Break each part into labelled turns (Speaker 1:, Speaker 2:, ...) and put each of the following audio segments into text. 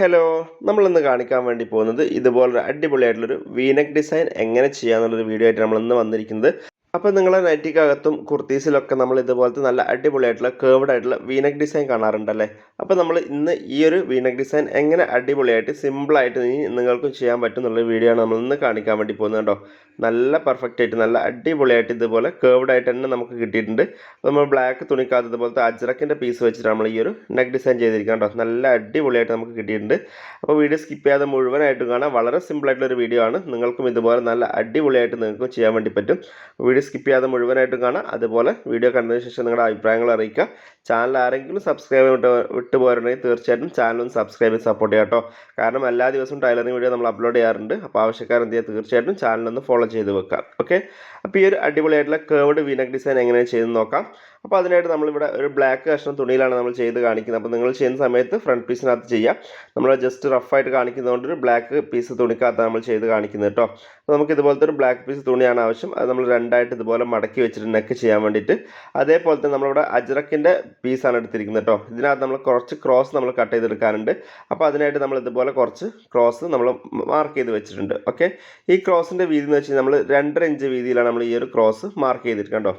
Speaker 1: Hello നമ്മളിന്ന് കാണിക്കാൻ വേണ്ടി പോകുന്നത് ഇതുപോലൊരു അടിപൊളിയായിട്ടുള്ളൊരു വീനക് ഡിസൈൻ എങ്ങനെ ചെയ്യാമെന്നുള്ളൊരു വീഡിയോ ആയിട്ട് നമ്മളിന്ന് വന്നിരിക്കുന്നത്. അപ്പോൾ നിങ്ങളെ നൈറ്റിക്കകത്തും കുർത്തീസിലൊക്കെ നമ്മൾ ഇതുപോലത്തെ നല്ല അടിപൊളിയായിട്ടുള്ള കേർവ്ഡ് ആയിട്ടുള്ള വീനക് ഡിസൈൻ കാണാറുണ്ടല്ലേ? അപ്പോൾ നമ്മൾ ഇന്ന് ഈ ഒരു വീനക് ഡിസൈൻ എങ്ങനെ അടിപൊളിയായിട്ട് സിമ്പിളായിട്ട് നിങ്ങൾക്കും ചെയ്യാൻ പറ്റും എന്നുള്ള വീഡിയോ ആണ് നമ്മൾ ഇന്ന് കാണിക്കാൻ വേണ്ടി പോകുന്നത് കേട്ടോ. നല്ല പെർഫെക്റ്റ് ആയിട്ട് നല്ല അടിപൊളിയായിട്ട് ഇതുപോലെ കേർവ്ഡ് ആയിട്ട് തന്നെ നമുക്ക് കിട്ടിയിട്ടുണ്ട്. നമ്മൾ ബ്ലാക്ക് തുണിക്കാത്ത ഇതുപോലത്തെ അജ്രക്കിന്റെ പീസ് വെച്ചിട്ട് നമ്മൾ ഈ ഒരു നെക്ക് ഡിസൈൻ ചെയ്തിരിക്കാം കേട്ടോ. നല്ല അടിപൊളിയായിട്ട് നമുക്ക് കിട്ടിയിട്ടുണ്ട്. അപ്പോൾ വീഡിയോ സ്കിപ്പ് ചെയ്യാതെ മുഴുവനായിട്ട് കാണാം. വളരെ സിമ്പിളായിട്ടുള്ളൊരു വീഡിയോ ആണ്. നിങ്ങൾക്കും ഇതുപോലെ നല്ല അടിപൊളിയായിട്ട് നിങ്ങൾക്കും ചെയ്യാൻ വേണ്ടി പറ്റും. വീഡിയോ സ്കിപ്പ് ചെയ്യാതെ മുഴുവനായിട്ടും കാണാം. അതുപോലെ വീഡിയോ കണ്ടതിന് ശേഷം നിങ്ങളുടെ അഭിപ്രായങ്ങൾ അറിയിക്കുക. ചാനൽ ആരെങ്കിലും സബ്സ്ക്രൈബ് വിട്ട് വിട്ടു പോരുണ്ടെങ്കിൽ തീർച്ചയായിട്ടും ചാനലും സബ്സ്ക്രൈബ് ചെയ്ത് സപ്പോർട്ട് ചെയ്യാം കേട്ടോ. കാരണം എല്ലാ ദിവസവും ടൈലറിംഗ് വീഡിയോ നമ്മൾ അപ്ലോഡ് ചെയ്യാറുണ്ട്. അപ്പോൾ ആവശ്യക്കാർ എന്ത് ചെയ്യുക? തീർച്ചയായിട്ടും ചാനലൊന്ന് ഫോളോ ചെയ്ത് വെക്കാം ഓക്കെ അപ്പോൾ ഈ ഒരു അടിപൊളിയായിട്ടുള്ള കേർവ്ഡ് വീനക് ഡിസൈൻ എങ്ങനെയാണ് ചെയ്ത് നോക്കാം. അപ്പോൾ അതിനായിട്ട് നമ്മളിവിടെ ഒരു ബ്ലാക്ക് കഷ്ണം തുണിയിലാണ് നമ്മൾ ചെയ്ത് കാണിക്കുന്നത്. അപ്പോൾ നിങ്ങൾ ചെയ്യുന്ന സമയത്ത് ഫ്രണ്ട് പീസിനകത്ത് ചെയ്യാം. നമ്മൾ ജസ്റ്റ് റഫായിട്ട് കാണിക്കുന്നതുകൊണ്ട് ഒരു ബ്ലാക്ക് പീസ് തുണിക്കകത്താണ് നമ്മൾ ചെയ്ത് കാണിക്കുന്നത് കേട്ടോ. അപ്പോൾ നമുക്ക് ഇതുപോലത്തെ ഒരു ബ്ലാക്ക് പീസ് തുണിയാണ് ആവശ്യം. അത് നമ്മൾ രണ്ടായിട്ട് ഇതുപോലെ മടക്കി വെച്ചിട്ട് നെക്ക് ചെയ്യാൻ വേണ്ടിയിട്ട്. അതേപോലെ തന്നെ നമ്മളിവിടെ അജ്രക്കിന്റെ പീസാണ് എടുത്തിരിക്കുന്നത് കേട്ടോ. ഇതിനകത്ത് നമ്മൾ കുറച്ച് ക്രോസ് നമ്മൾ കട്ട് ചെയ്തെടുക്കാനുണ്ട്. അപ്പോൾ അതിനായിട്ട് നമ്മൾ ഇതുപോലെ കുറച്ച് ക്രോസ് നമ്മൾ മാർക്ക് ചെയ്ത് വെച്ചിട്ടുണ്ട്. ഓക്കെ ഈ ക്രോസിന്റെ വീതി എന്ന് വെച്ച് നമ്മൾ രണ്ടര ഇഞ്ച് വീതിയിലാണ് നമ്മൾ ഈ ഒരു ക്രോസ് മാർക്ക് ചെയ്തിരിക്കുന്നത് കേട്ടോ.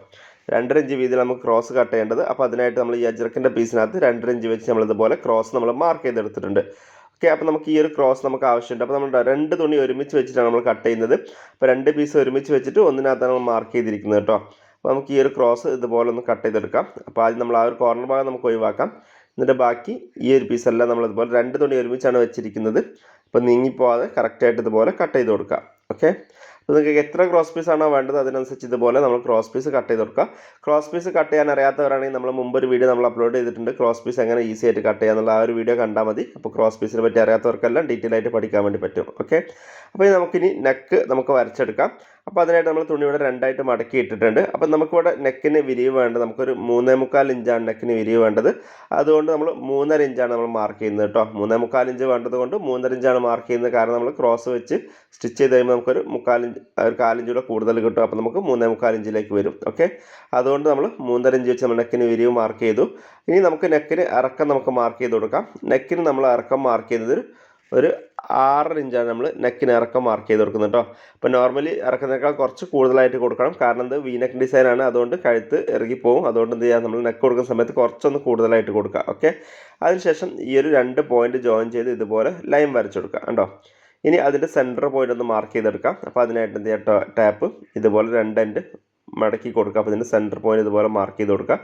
Speaker 1: രണ്ടര ഇഞ്ച് വീതിയിൽ നമുക്ക് ക്രോസ് കട്ട് ചെയ്യേണ്ടത്. അപ്പോൾ അതിനായിട്ട് നമ്മൾ ഈ അജ്രക്കിന്റെ പീസിനകത്ത് രണ്ടര ഇഞ്ച് വെച്ച് നമ്മൾ ഇതുപോലെ ക്രോസ് നമ്മൾ മാർക്ക് ചെയ്തെടുത്തിട്ടുണ്ട്. ഓക്കെ അപ്പോൾ നമുക്ക് ഈ ഒരു ക്രോസ് നമുക്ക് ആവശ്യമുണ്ട്. അപ്പോൾ നമ്മൾ രണ്ട് തുണി ഒരുമിച്ച് വെച്ചിട്ടാണ് നമ്മൾ കട്ട് ചെയ്യുന്നത്. അപ്പോൾ രണ്ട് പീസ് ഒരുമിച്ച് വെച്ചിട്ട് ഒന്നിനകത്താണ് നമ്മൾ മാർക്ക് ചെയ്തിരിക്കുന്നത് കേട്ടോ. അപ്പോൾ നമുക്ക് ഈ ഒരു ക്രോസ് ഇതുപോലെ ഒന്ന് കട്ട് ചെയ്തെടുക്കാം. അപ്പോൾ ആദ്യം നമ്മൾ ആ ഒരു കോർണർ ഭാഗം നമുക്ക് ഒഴിവാക്കാം. എന്നിട്ട് ബാക്കി ഈ ഒരു പീസെല്ലാം നമ്മൾ ഇതുപോലെ രണ്ട് തുണി ഒരുമിച്ചാണ് വെച്ചിരിക്കുന്നത്. അപ്പോൾ നീങ്ങിപ്പോവാതെ കറക്റ്റായിട്ട് ഇതുപോലെ കട്ട് ചെയ്ത് കൊടുക്കാം. ഓക്കെ അപ്പോൾ നിങ്ങൾക്ക് എത്ര ക്രോസ് പീസ് ആണോ വേണ്ടത് അതിനനുസരിച്ച് ഇതുപോലെ നമ്മൾ ക്രോസ് പീസ് കട്ട് ചെയ്ത് കൊടുക്കുക. ക്രോസ് പീസ് കട്ട് ചെയ്യാൻ അറിയാത്തവരാണെങ്കിൽ നമ്മൾ മുമ്പ് ഒരു വീഡിയോ നമ്മൾ അപ്ലോഡ് ചെയ്തിട്ടുണ്ട്. ക്രോസ് പീസ് എങ്ങനെ ഈസി ആയിട്ട് കട്ട് ചെയ്യാന്നുള്ള ആ ഒരു വീഡിയോ കണ്ടാൽ മതി. അപ്പോൾ ക്രോസ് പീസിനെ പറ്റി അറിയാത്തവർക്കെല്ലാം ഡീറ്റെയിൽ ആയിട്ട് പഠിക്കാൻ വേണ്ടി പറ്റും. ഓക്കെ അപ്പോൾ ഇനി നമുക്കിനി നെക്ക് നമുക്ക് വരച്ചെടുക്കാം. അപ്പോൾ അതിനായിട്ട് നമ്മൾ തുണി ഇവിടെ രണ്ടായിട്ട് മടക്കി ഇട്ടിട്ടുണ്ട്. അപ്പം നമുക്കിവിടെ നെക്കിന് വിരിവ് വേണ്ടത് നമുക്കൊരു മൂന്നേ മുക്കാൽ ഇഞ്ചാണ് നെക്കിന് വിരിവ് വേണ്ടത്. അതുകൊണ്ട് നമ്മൾ മൂന്നര ഇഞ്ചാണ് നമ്മൾ മാർക്ക് ചെയ്യുന്നത് കേട്ടോ. മൂന്നേ മുക്കാൽ ഇഞ്ച് വേണ്ടത് കൊണ്ട് മൂന്നര ഇഞ്ചാണ് മാർക്ക് ചെയ്യുന്നത്. കാരണം നമ്മൾ ക്രോസ് വെച്ച് സ്റ്റിച്ച് ചെയ്ത് കഴിയുമ്പോൾ നമുക്കൊരു മുക്കാൽ ഇഞ്ച് ഒരു കാലിഞ്ച് കൂടെ കൂടുതൽ കിട്ടും. അപ്പോൾ നമുക്ക് മൂന്നേ മുക്കാൽ ഇഞ്ചിലേക്ക് വരും. ഓക്കെ? അതുകൊണ്ട് നമ്മൾ മൂന്നര ഇഞ്ച് വെച്ച് നമ്മൾ നെക്കിന് വിരിവ് മാർക്ക് ചെയ്തു. ഇനി നമുക്ക് നെക്കിന് ഇറക്കം നമുക്ക് മാർക്ക് ചെയ്ത് കൊടുക്കാം. നെക്കിന് നമ്മൾ ഇറക്കം മാർക്ക് ചെയ്യുന്നത് ഒരു ആറര ഇഞ്ചാണ് നമ്മൾ നെക്കിന് ഇറക്കം മാർക്ക് ചെയ്ത് കൊടുക്കുന്നത് കേട്ടോ. അപ്പോൾ നോർമലി ഇറക്കുന്നതിനേക്കാൾ കുറച്ച് കൂടുതലായിട്ട് കൊടുക്കണം. കാരണം ഇത് വി നെക്ക് ഡിസൈനാണ് അതുകൊണ്ട് കഴുത്ത് ഇറങ്ങിപ്പോവും അതുകൊണ്ട് എന്ത് ചെയ്യാം? നമ്മൾ നെക്ക് കൊടുക്കുന്ന സമയത്ത് കുറച്ചൊന്ന് കൂടുതലായിട്ട് കൊടുക്കുക ഓക്കെ? അതിനുശേഷം ഈ ഒരു രണ്ട് പോയിന്റ് ജോയിൻ ചെയ്ത് ഇതുപോലെ ലൈൻ വരച്ചു കൊടുക്കുക കണ്ടോ? ഇനി അതിന്റെ സെന്റർ പോയിന്റ് ഒന്ന് മാർക്ക് ചെയ്തെടുക്കാം. അപ്പോൾ അതിനായിട്ട് എന്ത് ചെയ്യാം? ടാപ്പ്. ഇതുപോലെ രണ്ട് എൻഡ് മടക്കി കൊടുക്കുക. അപ്പോൾ ഇതിന്റെ സെന്റർ പോയിന്റ് ഇതുപോലെ മാർക്ക് ചെയ്ത് കൊടുക്കുക.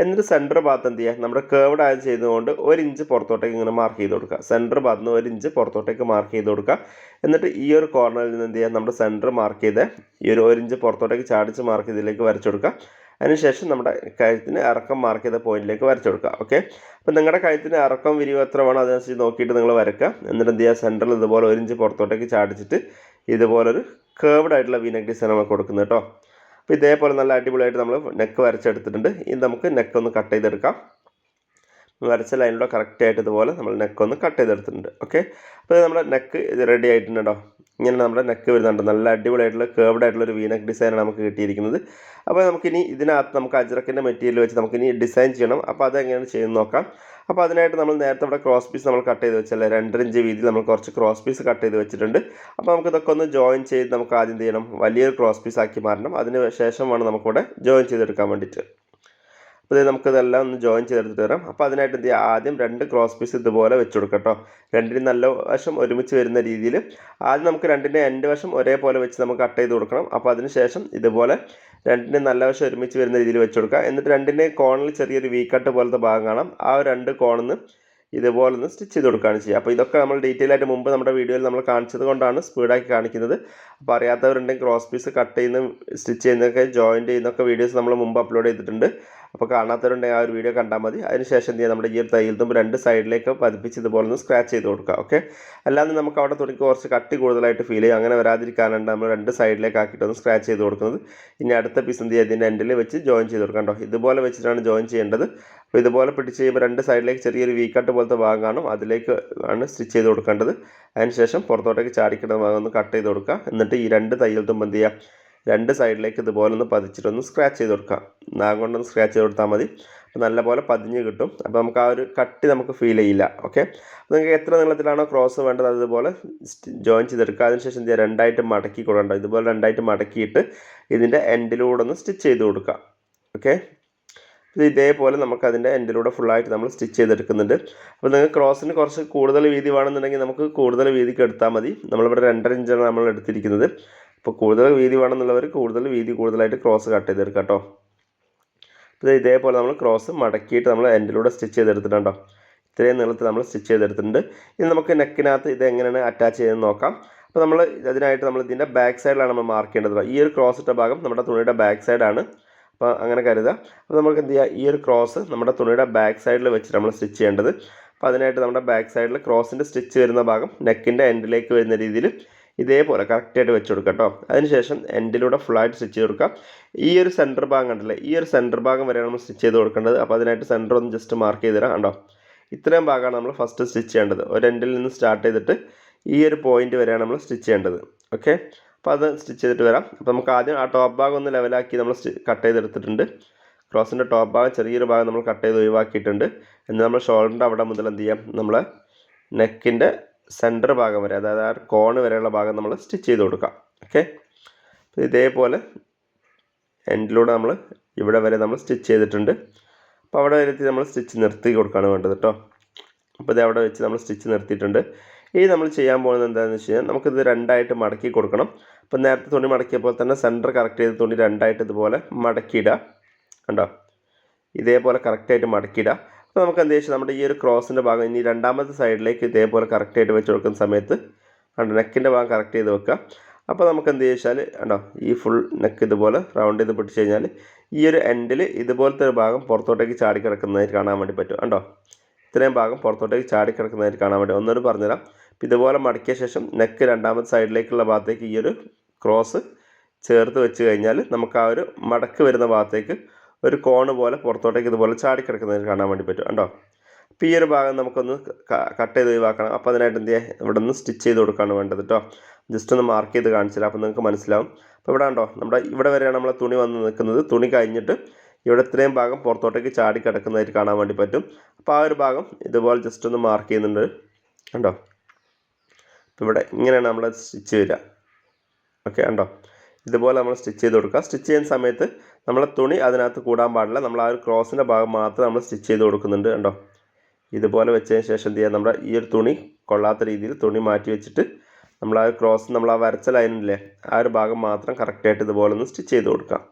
Speaker 1: എന്നിട്ട് സെന്റർ ഭാഗത്ത് എന്ത് ചെയ്യുക? നമ്മുടെ കേർവ്ഡ് ആയത് ചെയ്തുകൊണ്ട് ഒരു ഇഞ്ച് പുറത്തോട്ടേക്ക് ഇങ്ങനെ മാർക്ക് ചെയ്ത് കൊടുക്കുക. സെന്റർ ഭാഗത്ത് നിന്ന് ഒരു ഇഞ്ച് പുറത്തോട്ടേക്ക് മാർക്ക് ചെയ്ത് കൊടുക്കുക. എന്നിട്ട് ഈ ഒരു കോർണറിൽ നിന്ന് എന്ത് ചെയ്യുക? നമ്മുടെ സെന്റർ മാർക്ക് ചെയ്ത് ഈ ഒരു ഒരു ഇഞ്ച് പുറത്തോട്ടേക്ക് ചാടിച്ച് മാർക്ക് ചെയ്തിലേക്ക് വരച്ചു കൊടുക്കുക. അതിനുശേഷം നമ്മുടെ കഴുത്തിന് ഇറക്കം മാർക്ക് ചെയ്ത പോയിന്റിലേക്ക് വരച്ചു കൊടുക്കുക ഓക്കെ അപ്പോൾ നിങ്ങളുടെ കഴുത്തിന് ഇറക്കം വിരിവ് എത്ര വേണോ അതിനനുസരിച്ച് നോക്കിയിട്ട് നിങ്ങൾ വരക്കുക എന്നിട്ട് എന്ത് ചെയ്യുക? സെന്ററിൽ ഇതുപോലെ ഒരു ഇഞ്ച് പുറത്തോട്ടേക്ക് ചാടിച്ചിട്ട് ഇതുപോലൊരു കേർവ്ഡ് ആയിട്ടുള്ള വീനക്ക് ഡിസൈൻ നമ്മൾ കൊടുക്കുന്നത് കേട്ടോ. അപ്പോൾ ഇതേപോലെ നല്ല അടിപൊളിയായിട്ട് നമ്മൾ നെക്ക് വരച്ചെടുത്തിട്ടുണ്ട്. ഇനി നമുക്ക് നെക്ക് ഒന്ന് കട്ട് ചെയ്തെടുക്കാം. വരച്ച ലൈനിലൂടെ കറക്റ്റായിട്ട് ഇതുപോലെ നമ്മൾ നെക്ക് ഒന്ന് കട്ട് ചെയ്തെടുത്തിട്ടുണ്ട്. ഓക്കെ അപ്പോൾ നമ്മുടെ നെക്ക് ഇത് റെഡി ആയിട്ടുണ്ടോ ഇങ്ങനെ നമ്മുടെ നെക്ക് വരുന്നുണ്ട്. നല്ല അടിപൊളിയായിട്ടുള്ള കേർവ്ഡ് ആയിട്ടുള്ള ഒരു വീനക്ക് ഡിസൈനാണ് നമുക്ക് കിട്ടിയിരിക്കുന്നത്. അപ്പോൾ നമുക്കിനി ഇതിനകത്ത് നമുക്ക് അജ്രക്കിന്റെ മെറ്റീരിയൽ വെച്ച് നമുക്കിനി ഡിസൈൻ ചെയ്യണം. അപ്പോൾ അതെങ്ങനെയാണ് ചെയ്യുന്നത് നോക്കാം. അപ്പോൾ അതിനായിട്ട് നമ്മൾ നേരത്തെ ഇവിടെ ക്രോസ് പീസ് നമ്മൾ കട്ട് ചെയ്ത് വെച്ചല്ലേ? രണ്ടര ഇഞ്ച് വീതിയിൽ നമ്മൾ കുറച്ച് ക്രോസ് പീസ് കട്ട് ചെയ്ത് വെച്ചിട്ടുണ്ട്. അപ്പോൾ നമുക്ക് ഇതൊക്കെ ഒന്ന് ജോയിൻ ചെയ്ത് നമുക്ക് ആദ്യം ചെയ്യണം? വലിയൊരു ക്രോസ് പീസ് ആക്കി മാറണം അതിന് ശേഷം വേണം നമുക്കിവിടെ ജോയിൻ ചെയ്തെടുക്കാൻ വേണ്ടിയിട്ട്. അപ്പോൾ ഇത് നമുക്കിതെല്ലാം ഒന്ന് ജോയിൻ ചെയ്തെടുത്തിട്ട് വരാം. അപ്പോൾ അതിനായിട്ട് എന്ത് ചെയ്യുക ആദ്യം രണ്ട് ക്രോസ് പീസ് ഇതുപോലെ വെച്ച് കൊടുക്കാം കേട്ടോ. രണ്ടിനും നല്ല വശം ഒരുമിച്ച് വരുന്ന രീതിയിൽ. ആദ്യം നമുക്ക് രണ്ടിന്റെ എന്റ് വശം ഒരേപോലെ വെച്ച് നമുക്ക് കട്ട് ചെയ്ത് കൊടുക്കണം. അപ്പോൾ അതിന് ശേഷം ഇതുപോലെ രണ്ടിന്റെ നല്ല വശം ഒരുമിച്ച് വരുന്ന രീതിയിൽ വെച്ച് കൊടുക്കുക എന്നിട്ട് രണ്ടിന്റെ കോണിൽ ചെറിയൊരു വീ കട്ട് പോലത്തെ ഭാഗം കാണാം. ആ രണ്ട് കോണിൽ ഇതുപോലെ ഒന്ന് സ്റ്റിച്ച് ചെയ്ത് കൊടുക്കുകയാണ് ചെയ്യുക. അപ്പോൾ ഇതൊക്കെ നമ്മൾ ഡീറ്റെയിൽ ആയിട്ട് മുമ്പ് നമ്മുടെ വീഡിയോയിൽ നമ്മൾ കാണിച്ചത് കൊണ്ടാണ് സ്പീഡാക്കി കാണിക്കുന്നത്. അപ്പോൾ അറിയാത്തവരുണ്ടെങ്കിൽ ക്രോസ് പീസ് കട്ട് ചെയ്യുന്ന സ്റ്റിച്ച് ചെയ്യുന്നതൊക്കെ ജോയിന്റ് ചെയ്യുന്നൊക്കെ വീഡിയോസ് നമ്മൾ മുമ്പ് അപ്ലോഡ് ചെയ്തിട്ടുണ്ട്. അപ്പോൾ കാണാത്തവരുണ്ടെങ്കിൽ ആ ഒരു വീഡിയോ കണ്ടാൽ മതി. അതിനുശേഷം എന്ത് നമ്മുടെ ഈ തയ്യൽ തുമ്പ് രണ്ട് സൈഡിലേക്ക് പതിപ്പിച്ച് ഇതുപോലെ ഒന്ന് സ്ക്രാച്ച് ചെയ്ത് കൊടുക്കുക ഓക്കെ അല്ലാതെ നമുക്ക് അവിടെ തുണിക്ക് കുറച്ച് കട്ടി കൂടുതലായിട്ട് ഫീൽ ചെയ്യും. അങ്ങനെ വരാതിരിക്കാനാണ് നമ്മൾ രണ്ട് സൈഡിലേക്ക് ആക്കിയിട്ട് ഒന്ന് സ്ക്രാച്ച് ചെയ്ത് കൊടുക്കുന്നത്. ഇനി അടുത്ത പീസ് എന്ത് ചെയ്യുക? ഇതിന്റെ എൻഡിൽ വെച്ച് ജോയിൻ ചെയ്ത് കൊടുക്കാം കേട്ടോ ഇതുപോലെ വെച്ചിട്ടാണ് ജോയിൻ ചെയ്യേണ്ടത്. അപ്പോൾ ഇതുപോലെ പിടിച്ച് കഴിയുമ്പോൾ രണ്ട് സൈഡിലേക്ക് ചെറിയൊരു വീക്കട്ട് പോലത്തെ ഭാഗം കാണും. അതിലേക്ക് ആണ് സ്റ്റിച്ച് ചെയ്ത് കൊടുക്കേണ്ടത്. അതിനുശേഷം പുറത്തോട്ടേക്ക് ചാടിക്കേണ്ട ഭാഗം ഒന്ന് കട്ട് ചെയ്ത് കൊടുക്കുക. എന്നിട്ട് ഈ രണ്ട് തയ്യൽ തുമ്പ് എന്ത് ചെയ്യുക? രണ്ട് സൈഡിലേക്ക് ഇതുപോലെ ഒന്ന് പതിച്ചിട്ടൊന്ന് സ്ക്രാച്ച് ചെയ്ത് കൊടുക്കാം നാഗം കൊണ്ടൊന്ന് സ്ക്രാച്ച് ചെയ്ത് കൊടുത്താൽ മതി. അപ്പോൾ നല്ലപോലെ പതിഞ്ഞ് കിട്ടും. അപ്പോൾ നമുക്ക് ആ ഒരു കട്ടി നമുക്ക് ഫീൽ ചെയ്യില്ല. ഓക്കെ നിങ്ങൾക്ക് എത്ര നീളത്തിലാണോ ക്രോസ് വേണ്ടത് അതുപോലെ ജോയിൻ ചെയ്തെടുക്കുക. അതിനുശേഷം എന്ത് രണ്ടായിട്ട് മടക്കി കൊടുക്കണ്ട. ഇതുപോലെ രണ്ടായിട്ട് മടക്കിയിട്ട് ഇതിന്റെ എൻഡിലൂടെ ഒന്ന് സ്റ്റിച്ച് ചെയ്ത് കൊടുക്കുക. ഓക്കെ ഇത് ഇതേപോലെ നമുക്ക് അതിന്റെ എൻഡിലൂടെ ഫുള്ളായിട്ട് നമ്മൾ സ്റ്റിച്ച് ചെയ്തെടുക്കുന്നുണ്ട്. അപ്പോൾ നിങ്ങൾക്ക് ക്രോസിന് കുറച്ച് കൂടുതൽ വീതി വേണമെന്നുണ്ടെങ്കിൽ നമുക്ക് കൂടുതൽ വീതിക്ക് എടുത്താൽ മതി. നമ്മളിവിടെ രണ്ടര ഇഞ്ചാണ് നമ്മൾ എടുത്തിരിക്കുന്നത്. അപ്പോൾ കൂടുതൽ വീതി വേണമെന്നുള്ളവർ കൂടുതൽ വീതി കൂടുതലായിട്ട് ക്രോസ് കട്ട് ചെയ്തെടുക്കാം കേട്ടോ ഇത് ഇതേപോലെ നമ്മൾ ക്രോസ് മടക്കിയിട്ട് നമ്മൾ എൻഡിലൂടെ സ്റ്റിച്ച് ചെയ്തെടുത്തിട്ടുണ്ടോ? ഇത്രയും നീളത്തിൽ നമ്മൾ സ്റ്റിച്ച് ചെയ്തെടുത്തിട്ടുണ്ട്. ഇനി നമുക്ക് നെക്കിനകത്ത് ഇത് എങ്ങനെയാണ് അറ്റാച്ച് ചെയ്തെന്ന് നോക്കാം. അപ്പോൾ നമ്മൾ അതിനായിട്ട് നമ്മൾ ഇതിന്റെ ബാക്ക് സൈഡിലാണ് നമ്മൾ മാർക്ക് ചെയ്യേണ്ടത് ഈ ഒരു ക്രോസ് ഇട്ട ഭാഗം നമ്മുടെ തുണിയുടെ ബാക്ക് സൈഡാണ് അപ്പോൾ അങ്ങനെ കരുതുക. അപ്പോൾ നമുക്ക് എന്ത് ചെയ്യുക ഈ ഒരു ക്രോസ് നമ്മുടെ തുണിയുടെ ബാക്ക് സൈഡിൽ വെച്ചിട്ട് നമ്മൾ സ്റ്റിച്ച് ചെയ്യേണ്ടത്. അപ്പോൾ അതിനായിട്ട് നമ്മുടെ ബാക്ക് സൈഡിൽ ക്രോസിന്റെ സ്റ്റിച്ച് വരുന്ന ഭാഗം നെക്കിന്റെ എൻഡിലേക്ക് വരുന്ന രീതിയിൽ ഇതേപോലെ കറക്റ്റായിട്ട് വെച്ച് കൊടുക്കുക കേട്ടോ അതിനുശേഷം എൻഡിലൂടെ ഫുള്ളായിട്ട് സ്റ്റിച്ച് ചെയ്ത് കൊടുക്കുക ഈ ഒരു സെന്റർ ഭാഗം കണ്ടില്ലേ? ഈ ഒരു സെന്റർ ഭാഗം വരെയാണ് നമ്മൾ സ്റ്റിച്ച് ചെയ്ത് കൊടുക്കേണ്ടത്. അപ്പോൾ അതിനായിട്ട് സെന്റർ ഒന്ന് ജസ്റ്റ് മാർക്ക് ചെയ്ത് തരാം കണ്ടോ? ഇത്രയും ഭാഗമാണ് നമ്മൾ ഫസ്റ്റ് സ്റ്റിച്ച് ചെയ്യേണ്ടത്. ഒരു എൻഡിൽ നിന്ന് സ്റ്റാർട്ട് ചെയ്തിട്ട് ഈ ഒരു പോയിന്റ് വരെയാണ് നമ്മൾ സ്റ്റിച്ച് ചെയ്യേണ്ടത്. ഓക്കെ അപ്പോൾ അത് സ്റ്റിച്ച് ചെയ്തിട്ട് വരാം. അപ്പോൾ നമുക്ക് ആദ്യം ആ ടോപ്പ് ഭാഗം ഒന്ന് ലെവലാക്കി നമ്മൾ കട്ട് ചെയ്തെടുത്തിട്ടുണ്ട്. ക്രോസിന്റെ ടോപ്പ് ഭാഗം ചെറിയൊരു ഭാഗം നമ്മൾ കട്ട് ചെയ്ത് ഒഴിവാക്കിയിട്ടുണ്ട്. എന്നാൽ നമ്മൾ ഷോൾഡറിന്റെ അവിടെ മുതൽ എന്ത് ചെയ്യാം? നമ്മളെ നെക്കിന്റെ സെന്റർ ഭാഗം വരെ അതായത് ആ കോണ് വരെയുള്ള ഭാഗം നമ്മൾ സ്റ്റിച്ച് ചെയ്ത് കൊടുക്കാം. ഓക്കെ അപ്പോൾ ഇതേപോലെ എൻഡിലൂടെ നമ്മൾ ഇവിടെ വരെ നമ്മൾ സ്റ്റിച്ച് ചെയ്തിട്ടുണ്ട്. അപ്പോൾ അവിടെ വരെ നമ്മൾ സ്റ്റിച്ച് നിർത്തി കൊടുക്കുകയാണ് വേണ്ടത് കേട്ടോ അപ്പോൾ ഇത് അവിടെ വെച്ച് നമ്മൾ സ്റ്റിച്ച് നിർത്തിയിട്ടുണ്ട്. ഇനി നമ്മൾ ചെയ്യാൻ പോകുന്നത് എന്താണെന്ന് വെച്ച് കഴിഞ്ഞാൽ നമുക്കിത് രണ്ടായിട്ട് മടക്കി കൊടുക്കണം. അപ്പോൾ നേരത്തെ തുണി മടക്കിയപ്പോൾ തന്നെ സെന്റർ കറക്റ്റ് ചെയ്ത് തുണി രണ്ടായിട്ട് ഇതുപോലെ മടക്കിയിടുക. കണ്ടോ? ഇതേപോലെ കറക്റ്റായിട്ട് മടക്കിയിടുക. അപ്പോൾ നമുക്ക് എന്ത് വെച്ചാൽ നമ്മുടെ ഈ ഒരു ക്രോസിന്റെ ഭാഗം ഇനി രണ്ടാമത്തെ സൈഡിലേക്ക് ഇതേപോലെ കറക്റ്റായിട്ട് വെച്ച് കൊടുക്കുന്ന സമയത്ത് കണ്ടോ നെക്കിന്റെ ഭാഗം കറക്റ്റ് ചെയ്ത് വെക്കുക. അപ്പോൾ നമുക്ക് എന്ത് വെച്ചാൽ കണ്ടോ ഈ ഫുൾ നെക്ക് ഇതുപോലെ റൗണ്ട് ചെയ്ത് പിടിച്ച് കഴിഞ്ഞാൽ ഈ ഒരു എൻഡിൽ ഇതുപോലത്തെ ഒരു ഭാഗം പുറത്തോട്ടേക്ക് ചാടി കിടക്കുന്നതായിട്ട് കാണാൻ വേണ്ടി പറ്റും. കണ്ടോ ഇത്രയും ഭാഗം പുറത്തോട്ടേക്ക് ചാടി കിടക്കുന്നതായിട്ട് കാണാൻ വേണ്ടി ഒന്നൊരു പറഞ്ഞുതരാം. ഇതുപോലെ മടക്കിയ ശേഷം നെക്ക് രണ്ടാമത്തെ സൈഡിലേക്കുള്ള ഭാഗത്തേക്ക് ഈ ഒരു ക്രോസ് ചേർത്ത് വെച്ച് കഴിഞ്ഞാൽ നമുക്ക് ആ ഒരു മടക്ക് വരുന്ന ഭാഗത്തേക്ക് ഒരു കോണ് പോലെ പുറത്തോട്ടേക്ക് ഇതുപോലെ ചാടിക്കിടക്കുന്നത് കാണാൻ വേണ്ടി പറ്റും. കണ്ടോ? അപ്പോൾ ഈ ഒരു ഭാഗം നമുക്കൊന്ന് കട്ട് ചെയ്ത് ഒഴിവാക്കണം. അപ്പോൾ അതിനായിട്ട് എന്ത് ചെയ്യുക ഇവിടെ നിന്ന് സ്റ്റിച്ച് ചെയ്ത് കൊടുക്കുകയാണ് വേണ്ടത് കേട്ടോ ജസ്റ്റ് ഒന്ന് മാർക്ക് ചെയ്ത് കാണിച്ചില്ല അപ്പോൾ നിങ്ങൾക്ക് മനസ്സിലാവും. അപ്പോൾ ഇവിടെ ഉണ്ടോ നമ്മുടെ ഇവിടെ വരെയാണ് നമ്മളെ തുണി വന്ന് നിൽക്കുന്നത്. തുണി കഴിഞ്ഞിട്ട് ഇവിടെ ഇത്രയും ഭാഗം പുറത്തോട്ടേക്ക് ചാടി കിടക്കുന്നതായിട്ട് കാണാൻ വേണ്ടി പറ്റും. അപ്പോൾ ആ ഒരു ഭാഗം ഇതുപോലെ ജസ്റ്റ് ഒന്ന് മാർക്ക് ചെയ്യുന്നുണ്ട്. കണ്ടോ? ഇവിടെ ഇങ്ങനെയാണ് നമ്മൾ സ്റ്റിച്ച് വരിക. ഓക്കെ കണ്ടോ? ഇതുപോലെ നമ്മൾ സ്റ്റിച്ച് ചെയ്ത് കൊടുക്കുക. സ്റ്റിച്ച് ചെയ്യുന്ന സമയത്ത് നമ്മളെ തുണി അതിനകത്ത് കൂടാൻ പാടില്ല. നമ്മൾ ആ ഒരു ക്രോസിന്റെ ഭാഗം മാത്രം നമ്മൾ സ്റ്റിച്ച് ചെയ്ത് കൊടുക്കുന്നുണ്ട് കണ്ടോ? ഇതുപോലെ വെച്ചതിന് ശേഷം എന്ത് ചെയ്യുക? നമ്മുടെ ഈ ഒരു തുണി കൊള്ളാത്ത രീതിയിൽ തുണി മാറ്റി വെച്ചിട്ട് നമ്മൾ ആ ക്രോസ് നമ്മൾ ആ വരച്ച ലൈനില്ലേ ആ ഒരു ഭാഗം മാത്രം കറക്റ്റായിട്ട് ഇതുപോലെ ഒന്ന് സ്റ്റിച്ച് ചെയ്ത് കൊടുക്കാം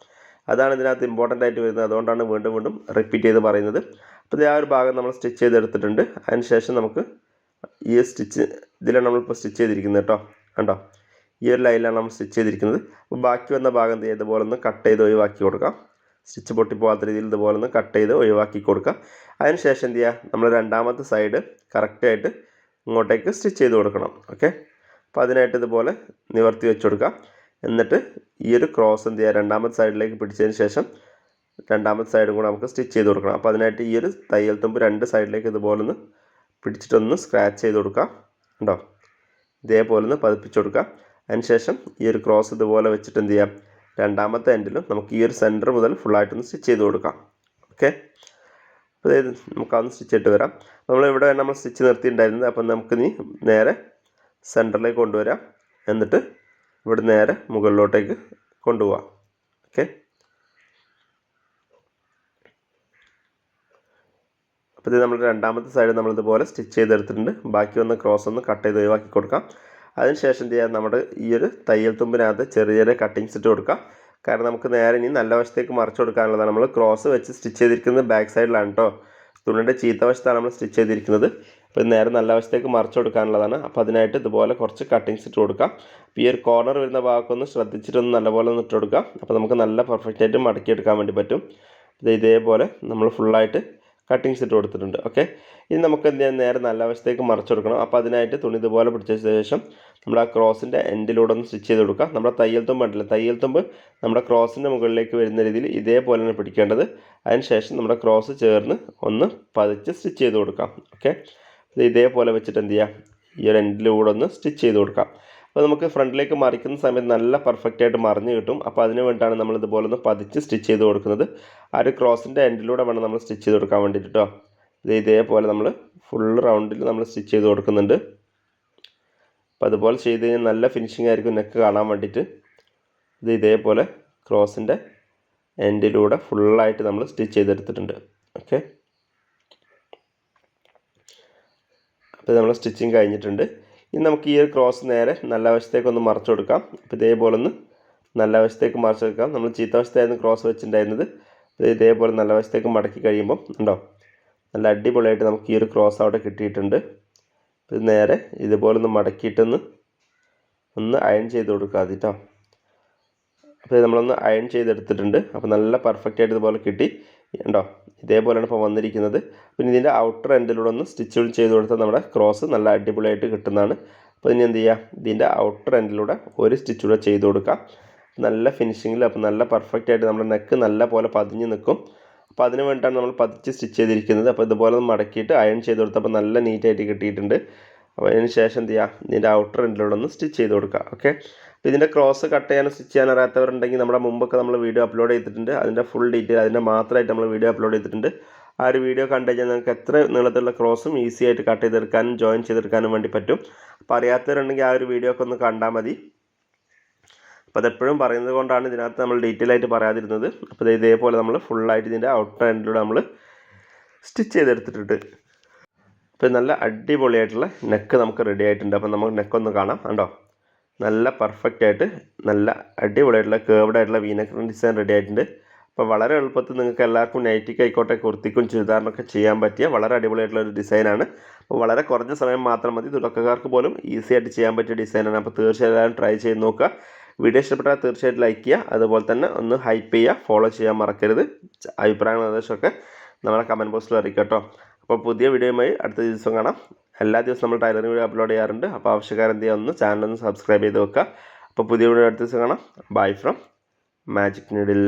Speaker 1: അതാണ് ഇതിനകത്ത് ഇമ്പോർട്ടന്റ് ആയിട്ട് വരുന്നത്. അതുകൊണ്ടാണ് വീണ്ടും വീണ്ടും റിപ്പീറ്റ് ചെയ്ത് പറയുന്നത്. അപ്പോൾ ആ ഒരു ഭാഗം നമ്മൾ സ്റ്റിച്ച് ചെയ്തെടുത്തിട്ടുണ്ട്. അതിന് ശേഷം നമുക്ക് ഈ സ്റ്റിച്ച് ഇതിലാണ് നമ്മളിപ്പോൾ സ്റ്റിച്ച് ചെയ്തിരിക്കുന്നത് കേട്ടോ. കണ്ടോ? ഈ ഒരു ലൈനിലാണ് നമ്മൾ സ്റ്റിച്ച് ചെയ്തിരിക്കുന്നത്. അപ്പോൾ ബാക്കി വന്ന ഭാഗം ഇതുപോലെ ഒന്ന് കട്ട് ചെയ്ത് ഒഴിവാക്കി കൊടുക്കാം. സ്റ്റിച്ച് പൊട്ടിപ്പോകാത്ത രീതിയിൽ ഇതുപോലെ ഒന്ന് കട്ട് ചെയ്ത് ഒഴിവാക്കി കൊടുക്കുക അതിനുശേഷം എന്ത് ചെയ്യുക? നമ്മൾ രണ്ടാമത്തെ സൈഡ് കറക്റ്റായിട്ട് ഇങ്ങോട്ടേക്ക് സ്റ്റിച്ച് ചെയ്ത് കൊടുക്കണം. ഓക്കെ അപ്പോൾ അതിനായിട്ട് ഇതുപോലെ നിവർത്തി വെച്ച് കൊടുക്കുക എന്നിട്ട് ഈ ഒരു ക്രോസ് എന്ത് ചെയ്യുക? രണ്ടാമത്തെ സൈഡിലേക്ക് പിടിച്ചതിന് ശേഷം രണ്ടാമത്തെ സൈഡും കൂടെ നമുക്ക് സ്റ്റിച്ച് ചെയ്ത് കൊടുക്കണം. അപ്പോൾ അതിനായിട്ട് ഈ ഒരു തയ്യൽ തുമ്പ് രണ്ട് സൈഡിലേക്ക് ഇതുപോലെ ഒന്ന് പിടിച്ചിട്ടൊന്ന് സ്ക്രാച്ച് ചെയ്ത് കൊടുക്കാം. ഉണ്ടോ ഇതേപോലെ ഒന്ന് പതിപ്പിച്ച് കൊടുക്കുക അതിനുശേഷം ഈ ഒരു ക്രോസ് ഇതുപോലെ വെച്ചിട്ട് എന്ത് ചെയ്യാം? രണ്ടാമത്തെ എൻഡിലും നമുക്ക് ഈ ഒരു സെന്റർ മുതൽ ഫുള്ളായിട്ടൊന്ന് സ്റ്റിച്ച് ചെയ്ത് കൊടുക്കാം. ഓക്കെ അപ്പോൾ അതായത് നമുക്കതൊന്ന് സ്റ്റിച്ച് ഇട്ട് വരാം. നമ്മൾ ഇവിടെ നമ്മൾ സ്റ്റിച്ച് നിർത്തിയിട്ടുണ്ടായിരുന്നത്. അപ്പം നമുക്ക് ഇനി നേരെ സെന്ററിലേക്ക് കൊണ്ടുവരാം. എന്നിട്ട് ഇവിടെ നേരെ മുകളിലോട്ടേക്ക് കൊണ്ടുപോവാം. ഓക്കെ അപ്പോൾ ഇത് നമ്മൾ രണ്ടാമത്തെ സൈഡ് നമ്മളിതുപോലെ സ്റ്റിച്ച് ചെയ്തെടുത്തിട്ടുണ്ട്. ബാക്കി വന്ന ക്രോസ് ഒന്ന് കട്ട് ചെയ്ത് ഒഴിവാക്കി കൊടുക്കാം. അതിനുശേഷം എന്ത് ചെയ്യാം? നമ്മുടെ ഈ ഒരു തയ്യൽ തുമ്പിനകത്ത് ചെറിയ ചെറിയ കട്ടിങ്സ് ഇട്ട് കൊടുക്കാം. കാരണം നമുക്ക് നേരെ ഇനി നല്ല വശത്തേക്ക് മറിച്ച് കൊടുക്കാനുള്ളതാണ്. നമ്മൾ ക്രോസ് വെച്ച് സ്റ്റിച്ച് ചെയ്തിരിക്കുന്നത് ബാക്ക് സൈഡിലാണ് കേട്ടോ തുണിയുടെ ചീത്ത വശത്താണ് നമ്മൾ സ്റ്റിച്ച് ചെയ്തിരിക്കുന്നത്. അപ്പോൾ നേരെ നല്ല വശത്തേക്ക് മറിച്ച് കൊടുക്കാനുള്ളതാണ്. അപ്പോൾ അതിനായിട്ട് ഇതുപോലെ കുറച്ച് കട്ടിങ്സ് ഇട്ട് കൊടുക്കാം. അപ്പോൾ ഈ ഒരു കോർണർ വരുന്ന ഭാഗത്തൊന്ന് ശ്രദ്ധിച്ചിട്ടൊന്ന് നല്ലപോലെ ഒന്ന് ഇട്ട് കൊടുക്കാം. അപ്പോൾ നമുക്ക് നല്ല പെർഫെക്റ്റ് ആയിട്ട് മടക്കിയെടുക്കാൻ വേണ്ടി പറ്റും. ഇത് ഇതേപോലെ നമ്മൾ ഫുള്ളായിട്ട് കട്ടിങ്സ് ഇട്ട് കൊടുത്തിട്ടുണ്ട്. ഓക്കെ ഇനി നമുക്ക് എന്ത് ചെയ്യാം? നേരെ നല്ല വശത്തേക്ക് മറച്ചു കൊടുക്കണം. അപ്പോൾ അതിനായിട്ട് തുണി ഇതുപോലെ പിടിച്ച ശേഷം നമ്മൾ ആ ക്രോസിന്റെ എൻഡിലൂടെ ഒന്ന് സ്റ്റിച്ച് ചെയ്ത് കൊടുക്കുക. നമ്മുടെ തയ്യൽ തുമ്പ് ഉണ്ടല്ലോ തയ്യൽ തുമ്പ് നമ്മുടെ ക്രോസിന്റെ മുകളിലേക്ക് വരുന്ന രീതിയിൽ ഇതേപോലെ തന്നെ പിടിക്കേണ്ടത്. അതിന് ശേഷം നമ്മുടെ ക്രോസ് ചേർന്ന് ഒന്ന് പതിച്ച് സ്റ്റിച്ച് ചെയ്ത് കൊടുക്കാം. ഓക്കെ ഇതേപോലെ വെച്ചിട്ട് എന്ത് ചെയ്യുക ഈ ഒരു എൻഡിലൂടെ ഒന്ന് സ്റ്റിച്ച് ചെയ്ത് കൊടുക്കാം. അപ്പോൾ നമുക്ക് ഫ്രണ്ടിലേക്ക് മറിക്കുന്ന സമയത്ത് നല്ല പെർഫെക്റ്റ് ആയിട്ട് മറിഞ്ഞ് കിട്ടും. അപ്പോൾ അതിന് വേണ്ടിയിട്ടാണ് നമ്മൾ ഇതുപോലെ ഒന്ന് പതിച്ച് സ്റ്റിച്ച് ചെയ്ത് കൊടുക്കുന്നത്. ആ ഒരു ക്രോസിന്റെ എൻഡിലൂടെ വേണം നമ്മൾ സ്റ്റിച്ച് ചെയ്ത് കൊടുക്കാൻ വേണ്ടിയിട്ട് കേട്ടോ ഇത് ഇതേപോലെ നമ്മൾ ഫുൾ റൗണ്ടിൽ നമ്മൾ സ്റ്റിച്ച് ചെയ്ത് കൊടുക്കുന്നുണ്ട്. അപ്പോൾ അതുപോലെ ചെയ്ത് കഴിഞ്ഞാൽ നല്ല ഫിനിഷിംഗ് ആയിരിക്കും നെക്ക് കാണാൻ വേണ്ടിയിട്ട്. ഇത് ഇതേപോലെ ക്രോസിന്റെ എൻഡിലൂടെ ഫുള്ളായിട്ട് നമ്മൾ സ്റ്റിച്ച് ചെയ്തെടുത്തിട്ടുണ്ട്. ഓക്കെ അപ്പോൾ നമ്മൾ സ്റ്റിച്ചിങ് കഴിഞ്ഞിട്ടുണ്ട്. ഇനി നമുക്ക് ഈ ഒരു ക്രോസ് നേരെ നല്ല വശത്തേക്ക് ഒന്ന് മറച്ചു കൊടുക്കാം അപ്പോൾ ഇതേപോലെ ഒന്ന് നല്ല വശത്തേക്ക് മറച്ചു കൊടുക്കാം നമ്മൾ ചീത്ത വശത്തായിരുന്നു ക്രോസ് വെച്ചിട്ടുണ്ടായിരുന്നത്. ഇത് ഇതേപോലെ നല്ല വശത്തേക്ക് മടക്കി കഴിയുമ്പോൾ ഉണ്ടോ? നല്ല അടിപൊളിയായിട്ട് നമുക്ക് ഈ ഒരു ക്രോസ് അവിടെ കിട്ടിയിട്ടുണ്ട്. ഇത് നേരെ ഇതുപോലെ ഒന്ന് മടക്കിയിട്ടൊന്ന് ഒന്ന് അയൺ ചെയ്ത് കൊടുക്കുക കേട്ടോ അപ്പോൾ നമ്മളൊന്ന് അയൺ ചെയ്തെടുത്തിട്ടുണ്ട്. അപ്പോൾ നല്ല പെർഫെക്റ്റ് ആയിട്ട് ഇതുപോലെ കിട്ടി. ഉണ്ടോ ഇതേപോലെയാണ് ഇപ്പോൾ വന്നിരിക്കുന്നത്. പിന്നെ ഇതിന്റെ ഔട്ടർ എൻഡിലൂടെ ഒന്ന് സ്റ്റിച്ച് ചെയ്ത് കൊടുത്താൽ നമ്മുടെ ക്രോസ് നല്ല അടിപൊളിയായിട്ട് കിട്ടുന്നതാണ്. അപ്പോൾ ഇനി എന്ത് ചെയ്യുക ഇതിന്റെ ഔട്ടർ എൻഡിലൂടെ ഒരു സ്റ്റിച്ച് കൂടെ ചെയ്ത് കൊടുക്കാം. നല്ല ഫിനിഷിങ്ങിൽ അപ്പോൾ നല്ല പെർഫെക്റ്റ് ആയിട്ട് നമ്മുടെ നെക്ക് നല്ല പോലെ പതിഞ്ഞ് നിൽക്കും. അപ്പോൾ അതിന് വേണ്ടിയിട്ടാണ് നമ്മൾ പതിച്ച് സ്റ്റിച്ച് ചെയ്തിരിക്കുന്നത്. അപ്പോൾ ഇതുപോലെ മടക്കിയിട്ട് അയൺ ചെയ്ത് കൊടുത്തപ്പോൾ നല്ല നീറ്റായിട്ട് കിട്ടിയിട്ടുണ്ട്. അപ്പോൾ അതിന് ശേഷം എന്ത് ചെയ്യുക ഇതിന്റെ ഔട്ടർ എൻഡിലൂടെ ഒന്ന് സ്റ്റിച്ച് ചെയ്ത് കൊടുക്കുക ഓക്കെ അപ്പോൾ ഇതിന്റെ ക്രോസ് കട്ട് ചെയ്യാനോ സ്റ്റിച്ച് ചെയ്യാൻ അറിയാത്തവരുണ്ടെങ്കിൽ നമ്മുടെ മുമ്പൊക്കെ നമ്മൾ വീഡിയോ അപ്ലോഡ് ചെയ്തിട്ടുണ്ട്. അതിന്റെ ഫുൾ ഡീറ്റെയിൽ അതിന്റെ മാത്രമായിട്ട് നമ്മൾ വീഡിയോ അപ്ലോഡ് ചെയ്തിട്ടുണ്ട്. ആ ഒരു വീഡിയോ കണ്ടു കഴിഞ്ഞാൽ നിങ്ങൾക്ക് എത്ര നീളത്തിലുള്ള ക്രോസും ഈസി ആയിട്ട് കട്ട് ചെയ്തെടുക്കാനും ജോയിൻ ചെയ്തെടുക്കാനും വേണ്ടി പറ്റും. അപ്പോൾ അറിയാത്തവരുണ്ടെങ്കിൽ ആ ഒരു വീഡിയോ ഒക്കെ ഒന്ന് കണ്ടാൽ മതി. അപ്പോൾ അതെപ്പോഴും പറയുന്നത് കൊണ്ടാണ് ഇതിനകത്ത് നമ്മൾ ഡീറ്റെയിൽ ആയിട്ട് പറയാതിരുന്നത്. അപ്പോൾ ഇതേപോലെ നമ്മൾ ഫുള്ളായിട്ട് ഇതിന്റെ ഔട്ടർ എൻഡിലൂടെ നമ്മൾ സ്റ്റിച്ച് ചെയ്തെടുത്തിട്ടുണ്ട്. അപ്പോൾ നല്ല അടിപൊളിയായിട്ടുള്ള നെക്ക് നമുക്ക് റെഡി ആയിട്ടുണ്ട്. അപ്പോൾ നമുക്ക് നെക്കൊന്ന് കാണാം. കണ്ടോ? നല്ല പെർഫെക്റ്റ് ആയിട്ട് നല്ല അടിപൊളിയായിട്ടുള്ള കേർവ്ഡ് ആയിട്ടുള്ള വീനക്ക് ഡിസൈൻ റെഡി ആയിട്ടുണ്ട്. അപ്പോൾ വളരെ എളുപ്പത്തിൽ നിങ്ങൾക്ക് എല്ലാവർക്കും നൈറ്റിക്ക് ആയിക്കോട്ടെ കുർത്തിക്കും ചുരിദാറിനൊക്കെ ചെയ്യാൻ പറ്റിയ വളരെ അടിപൊളിയായിട്ടുള്ള ഒരു ഡിസൈനാണ് അപ്പോൾ വളരെ കുറഞ്ഞ സമയം മാത്രം മതി. തുടക്കക്കാർക്ക് പോലും ഈസി ആയിട്ട് ചെയ്യാൻ പറ്റിയ ഡിസൈനാണ് അപ്പോൾ തീർച്ചയായും ട്രൈ ചെയ്ത് നോക്കുക. വീഡിയോ ഇഷ്ടപ്പെട്ടാൽ തീർച്ചയായിട്ടും ലൈക്ക് ചെയ്യുക. അതുപോലെ തന്നെ ഒന്ന് ഹൈപ്പ് ചെയ്യുക. ഫോളോ ചെയ്യാൻ മറക്കരുത്. അഭിപ്രായങ്ങൾ നിർദ്ദേശമൊക്കെ നമ്മളെ കമന്റ് ബോക്സിൽ അറിയിക്കാം കേട്ടോ. അപ്പോൾ പുതിയ വീഡിയോയുമായി അടുത്ത ദിവസം കാണാം. എല്ലാ ദിവസവും നമ്മൾ ടൈലറിംഗ് വീഡിയോ അപ്ലോഡ് ചെയ്യാറുണ്ട്. അപ്പോൾ ആവശ്യക്കാരെന്ത് ചെയ്യുക ഒന്ന് ചാനൽ ഒന്ന് സബ്സ്ക്രൈബ് ചെയ്ത് വെക്കുക അപ്പോൾ പുതിയ വീഡിയോ അടുത്ത ദിവസം കാണാം. Bye from magic needle